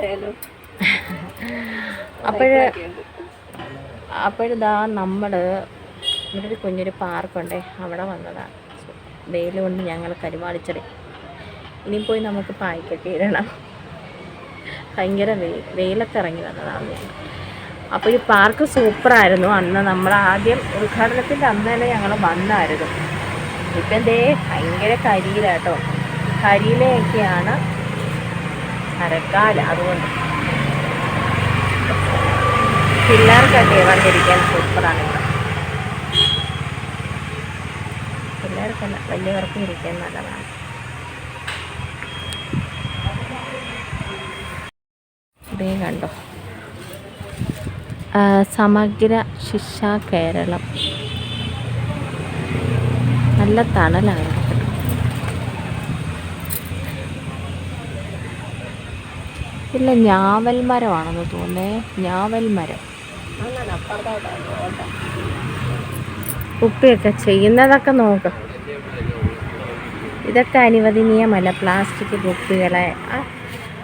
അപ്പോഴ് അപ്പോഴിതാ നമ്മൾ ഇവിടെ ഒരു കുഞ്ഞൊരു പാർക്കുണ്ടേ. അവിടെ വന്നതാണ് വെയിൽ കൊണ്ട് ഞങ്ങൾ കരുവാളിച്ചടി ഇനി പോയി നമുക്ക് പായ്ക്കൊക്കെ ഇടണം. ഭയങ്കര വെയിൽ വെയിലൊക്കെ ഇറങ്ങി വന്നതാണ് ഞങ്ങൾ അപ്പോൾ ഈ പാർക്ക് സൂപ്പറായിരുന്നു. അന്ന് നമ്മൾ ആദ്യം ഉദ്ഘാടനത്തിന്റെ അന്ന് തന്നെ ഞങ്ങൾ വന്നായിരുന്നു. ഇപ്പം എന്തേ ഭയങ്കര കരിയിലാട്ടോ. കരിയിലയൊക്കെയാണ് മരക്കാല അതുകൊണ്ട്. പിള്ളേർക്കൊക്കെ വന്നിരിക്കാൻ സൂപ്പറാണ് ഇവിടെ. പിള്ളേർക്കല്ല വലിയവർക്കും ഇരിക്കാൻ നല്ലതാണ്. കണ്ടോ. സമഗ്ര ശിക്ഷ കേരളം. നല്ല തണലാണ് കേട്ടോ. ഇല്ല ഞാവൽ മരമാണെന്ന് തോന്നേ ഞാവൽ മരം. ഉപ്പിയൊക്കെ ചെയ്യുന്നതൊക്കെ നോക്ക്. ഇതൊക്കെ അനുവദനീയമല്ല പ്ലാസ്റ്റിക് കുപ്പികളെ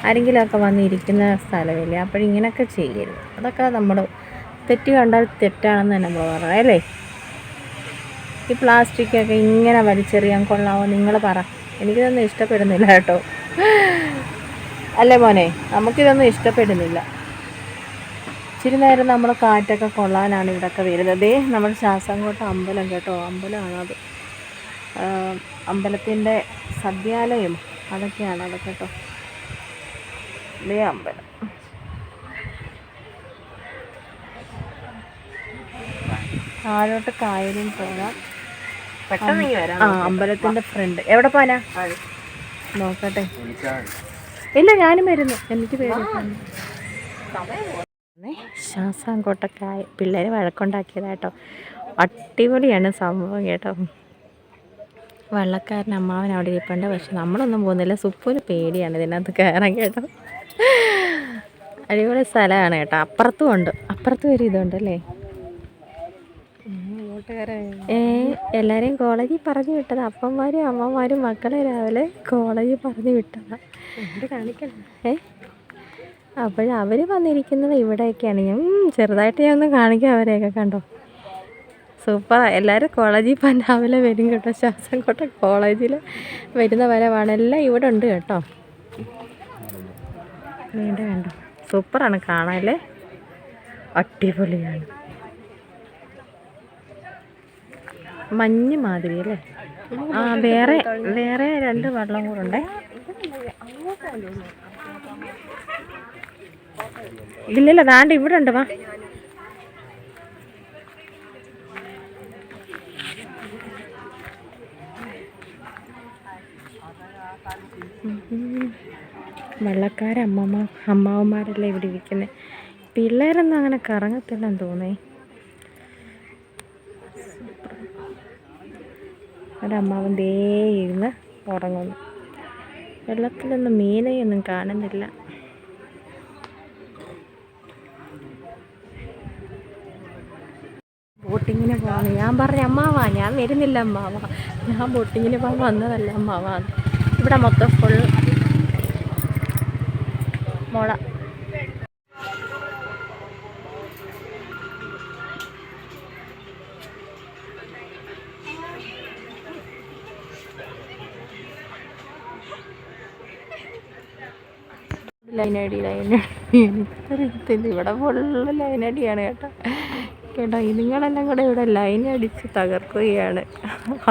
ആരെങ്കിലുമൊക്കെ വന്നിരിക്കുന്ന സ്ഥലമില്ലേ അപ്പോഴിങ്ങനെയൊക്കെ ചെയ്യരുത്. അതൊക്കെ നമ്മൾ തെറ്റ് കണ്ടാൽ തെറ്റാണെന്ന് തന്നെ നമ്മൾ പറയാം അല്ലേ? ഈ പ്ലാസ്റ്റിക്കൊക്കെ ഇങ്ങനെ വലിച്ചെറിയാൻ കൊള്ളാമോ നിങ്ങൾ പറ. എനിക്കിതൊന്നും ഇഷ്ടപ്പെടുന്നില്ല കേട്ടോ. അല്ലേ മോനെ? നമുക്കിതൊന്നും ഇഷ്ടപ്പെടുന്നില്ല. ഇച്ചിരി നേരം നമ്മൾ കാറ്റൊക്കെ കൊള്ളാനാണ് ഇവിടെയൊക്കെ വരുന്നത്. ദേ നമ്മൾ ശാസ്താംകോട്ട അമ്പലം കേട്ടോ. അമ്പലമാണത്. അമ്പലത്തിന്റെ സദ്യാലയം അതൊക്കെയാണ് അതൊക്കെ കേട്ടോ. ദേ അമ്പലം. താഴോട്ട് കായലും പോകാം പെട്ടെന്ന് വരാം ആ അമ്പലത്തിന്റെ ഫ്രണ്ട്. എവിടെ പോനാ നോക്കട്ടെ. ഇല്ല ഞാനും വരുന്നു. എനിക്ക് പേര് കൊട്ടക്കായ പിള്ളേർ വഴക്കുണ്ടാക്കിയതാട്ടോ. അടിപൊളിയാണ് സംഭവം കേട്ടോ. വള്ളക്കാരൻ അമ്മാവൻ അവിടെ ഇരിപ്പുണ്ട്. പക്ഷെ നമ്മളൊന്നും പോകുന്നില്ല. സുപ്പൊരു പേടിയാണ് ഇതിനകത്ത് കയറാൻ കേട്ടോ. അടിപൊളി സ്ഥലമാണ് കേട്ടോ. അപ്പുറത്തും ഉണ്ട്. അപ്പുറത്തും ഒരു ഇതുണ്ടല്ലേ ഏ എല്ലാവരെയും കോളേജിൽ പറഞ്ഞു വിട്ടത്. അപ്പന്മാരും അമ്മമാരും മക്കളെ രാവിലെ കോളേജിൽ പറഞ്ഞു വിട്ടതാ. കാണിക്കണം? ഏ അപ്പോൾ അവർ വന്നിരിക്കുന്നത് ഇവിടെയൊക്കെയാണ്. ഞാൻ ചെറുതായിട്ട് ഞാൻ ഒന്ന് കാണിക്കാം അവരെയൊക്കെ കണ്ടോ? സൂപ്പർ എല്ലാവരും കോളേജിൽ പോകാൻ രാവിലെ വരും കേട്ടോ. ശ്വാസം കോട്ടെ കോളേജിൽ വരുന്ന വരവാണ്. എല്ലാം ഇവിടെ ഉണ്ട് കേട്ടോ. വീണ്ടും കണ്ടോ? സൂപ്പറാണ്. കാണാല്ലേ? അടിപൊളിയാണ്. മഞ്ഞ് മാതിരി അല്ലേ? ആ വേറെ വേറെ രണ്ട് വെള്ളം കൂടെ ഉണ്ടേ. ഇല്ലില്ല ദാണ്ട് ഇവിടെ ഉണ്ട് വാ. വെള്ളക്കാരമ്മമാർ അമ്മാവന്മാരല്ലേ ഇവിടെ ഇരിക്കുന്നത് പിള്ളേരൊന്നും അങ്ങനെ കറങ്ങത്തില്ലെന്ന് തോന്നേ ഒരമ്മാവൻ ദേ ഇരുന്ന് ഉറങ്ങുന്നു. വെള്ളത്തിലൊന്നും മീനെയൊന്നും കാണുന്നില്ല. ബോട്ടിങ്ങിന് പോവാണ്. ഞാൻ പറഞ്ഞ അമ്മാവാ ഞാൻ വരുന്നില്ല അമ്മാവ. ഞാൻ ബോട്ടിങ്ങിന് പോകാൻ വന്നതല്ല അമ്മാവാ ഇവിടെ മൊത്തം ഫുൾ മുള. ലൈനടി ലൈനടി. എനിക്കറിയത്തില്ല ഇവിടെ ഫുള്ള് ലൈനടിയാണ് കേട്ടോ. കേട്ടോ ഇതുങ്ങളെല്ലാം കൂടെ ഇവിടെ ലൈൻ അടിച്ച് തകർക്കുകയാണ്.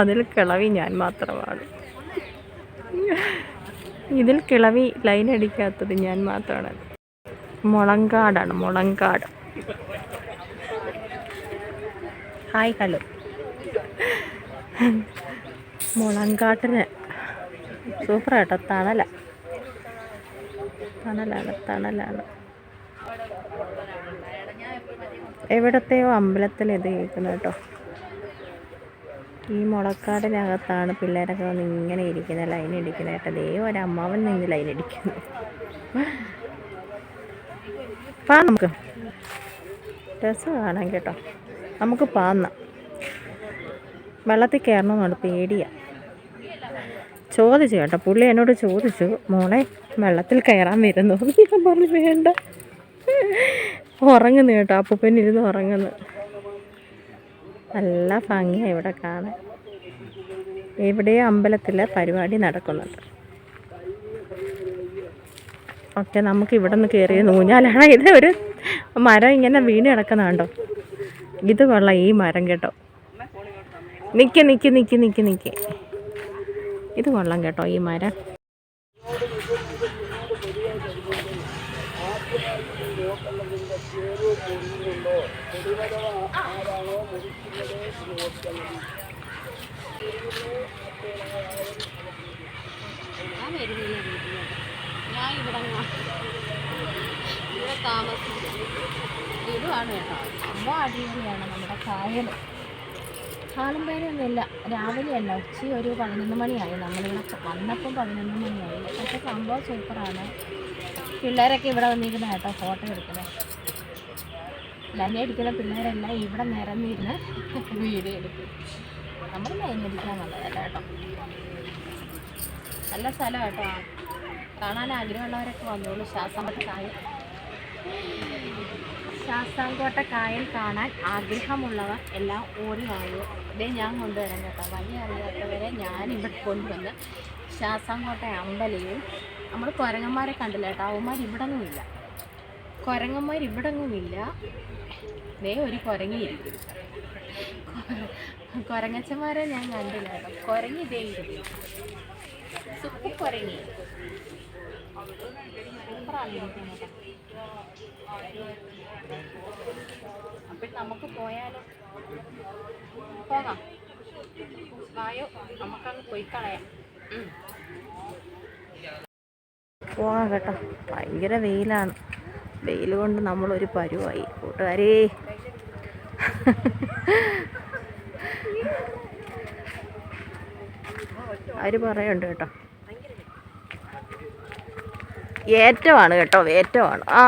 അതിൽ കിളവി ഞാൻ മാത്രമാണ്. ഇതിൽ കിളവി ലൈൻ അടിക്കാത്തത് ഞാൻ മാത്രമാണ്. മുളങ്കാടാണ് മുളങ്കാട്. Hi hello. മുളങ്കാട്ടിന് സൂപ്പർ കേട്ടോ തണല. തണലാണ് തണലാണ്. എവിടത്തെയോ അമ്പലത്തിൽ ഇത് കേൾക്കുന്നു കേട്ടോ. ഈ മുളക്കാടിനകത്താണ് പിള്ളേരൊക്കെ വന്ന് ഇങ്ങനെ ഇരിക്കുന്നത് ലൈൻ അടിക്കുന്നത് കേട്ടോ. ദേ ഒരു അമ്മാവൻ നിന്ന് ലൈൻ ഇടിക്കുന്നു. പാ നമുക്ക്. രസം കാണാം കേട്ടോ. നമുക്ക് പാന്ന. വെള്ളത്തിൽ കയറണമെന്നുണ്ട് പേടിയാ. ചോദിച്ചു കേട്ടോ. പുള്ളി എന്നോട് ചോദിച്ചു മോളെ വെള്ളത്തിൽ കയറാൻ വരുന്നു. ഞാൻ പറഞ്ഞു വേണ്ട. ഉറങ്ങുന്നു കേട്ടോ അപ്പൂപ്പൻ ഇരുന്ന് ഉറങ്ങുന്നു. നല്ല ഭംഗിയാണ് ഇവിടെ കാണാൻ. എവിടെയോ അമ്പലത്തിൽ പരിപാടി നടക്കുന്നുണ്ട്. ഓക്കെ നമുക്ക് ഇവിടെ നിന്ന് കയറിയ നൂഞ്ഞാലാണ് ഇത് ഒരു മരം ഇങ്ങനെ വീണ് കിടക്കുന്നുണ്ടോ? ഇത് കൊള്ളാം ഈ മരം കേട്ടോ. നിൽക്കി നിൽക്കി നിൽക്കി നിൽക്കി നിൽക്കി ഇത് കൊള്ളാം കേട്ടോ ഈ മരം. ഞാൻ ഇവിടെ ഇവിടെ താമസിക്കും കേട്ടോ. അമ്മ അടിപൊളിയാണ് നമ്മുടെ കായൽ കാലം പേരൊന്നുമില്ല രാവിലെയല്ല ഉച്ച ഒരു പതിനൊന്ന് മണിയായി. നമ്മളിവിടെ വന്നപ്പം പതിനൊന്ന് മണിയായി. പക്ഷേ സംഭവം സൂപ്പറാണ്. പിള്ളേരൊക്കെ ഇവിടെ വന്നിരുന്ന കേട്ടോ ഫോട്ടോ എടുക്കുന്നത് ലന്നെ അടിക്കുന്ന പിള്ളേരെല്ലാം ഇവിടെ നിരന്നിരുന്ന് വീഡിയോ എടുക്കും. നമ്മൾ ലൈനടിക്കാൻ നല്ലതല്ല കേട്ടോ. നല്ല സ്ഥലം കേട്ടോ. കാണാൻ ആഗ്രഹമുള്ളവരൊക്കെ വന്നോളൂ. ശാസ്താംകോട്ട കായൽ. ശാസ്താംകോട്ട കായൽ കാണാൻ ആഗ്രഹമുള്ളവർ എല്ലാം ഓടി വാങ്ങുക ഇതേ ഞാൻ കൊണ്ടുവരാം കേട്ടോ. വഴി അറിയാത്തവരെ ഞാൻ കൊണ്ടുവന്ന് ശാസ്താംകോട്ട അമ്പലയിൽ നമ്മൾ കുരങ്ങന്മാരെ കണ്ടില്ല കേട്ടോ? അവന്മാർ ഇവിടെങ്ങുമില്ല കുരങ്ങന്മാർ ഇവിടെങ്ങുമില്ല ദേ ഒരു കുരങ്ങിയിരിക്കും കുരങ്ങച്ചന്മാരെ ഞാൻ കണ്ടില്ല കേട്ടോ. കുരങ്ങി ഇതേ ഇരിക്കും സുപ്പ് കുരങ്ങി. അപ്പോൾ നമുക്ക് പോയാലോ? പോകാം. വായോ നമുക്കങ്ങ് പോയി കളയാം. പോകാം കേട്ടോ. ഭയങ്കര വെയിലാണ്. വെയിൽ കൊണ്ട് നമ്മളൊരു പരുവായി. കൂട്ടുകാരേ. അവർ പറയുന്നുണ്ട് കേട്ടോ? ഏറ്റമാണ് കേട്ടോ ഏറ്റമാണ് ആ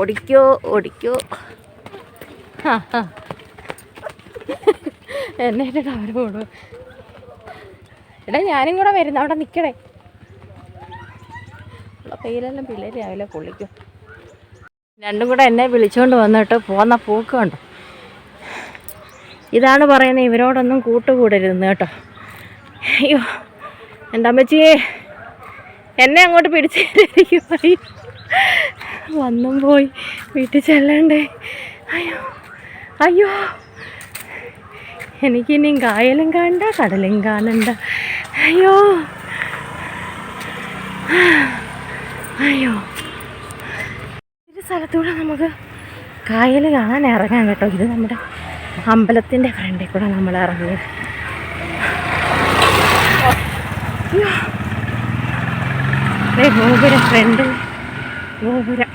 ഓടിക്കോ ഓടിക്കോ. എന്നെ ഇട്ടിട്ട് പോടും എടാ ഞാനും കൂടെ വരുന്നു അവിടെ നിൽക്കണേ ഉള്ള പെയിലെല്ലാം പിള്ളേർ രാവിലെ പൊള്ളിക്കും. രണ്ടും കൂടെ എന്നെ വിളിച്ചുകൊണ്ട് വന്നിട്ട് പോന്ന പോക്ക് കണ്ടോ? ഇതാണ് പറയുന്നത് ഇവരോടൊന്നും കൂട്ടുകൂടരുതെന്ന് കേട്ടോ. അയ്യോ എന്റെ അമ്മച്ചിയെ. എന്നെ അങ്ങോട്ട് പിടിച്ചിരിക്കും പോയി വന്നും പോയി വീട്ടിൽ ചെല്ലണ്ടേ. അയ്യോ അയ്യോ. എനിക്കിനി കായലും കാണണ്ട കടലും കാണണ്ട അയ്യോ. അയ്യോ. ഒരു സ്ഥലത്തൂടെ നമുക്ക് കായൽ കാണാൻ ഇറങ്ങാൻ കേട്ടോ. ഇത് നമ്മുടെ അമ്പലത്തിന്റെ ഫ്രണ്ടിൽ കൂടെ നമ്മൾ ഇറങ്ങിയത് അയ്യോ. ഗോപുരം ഫ്രണ്ട് ഗോപുരം.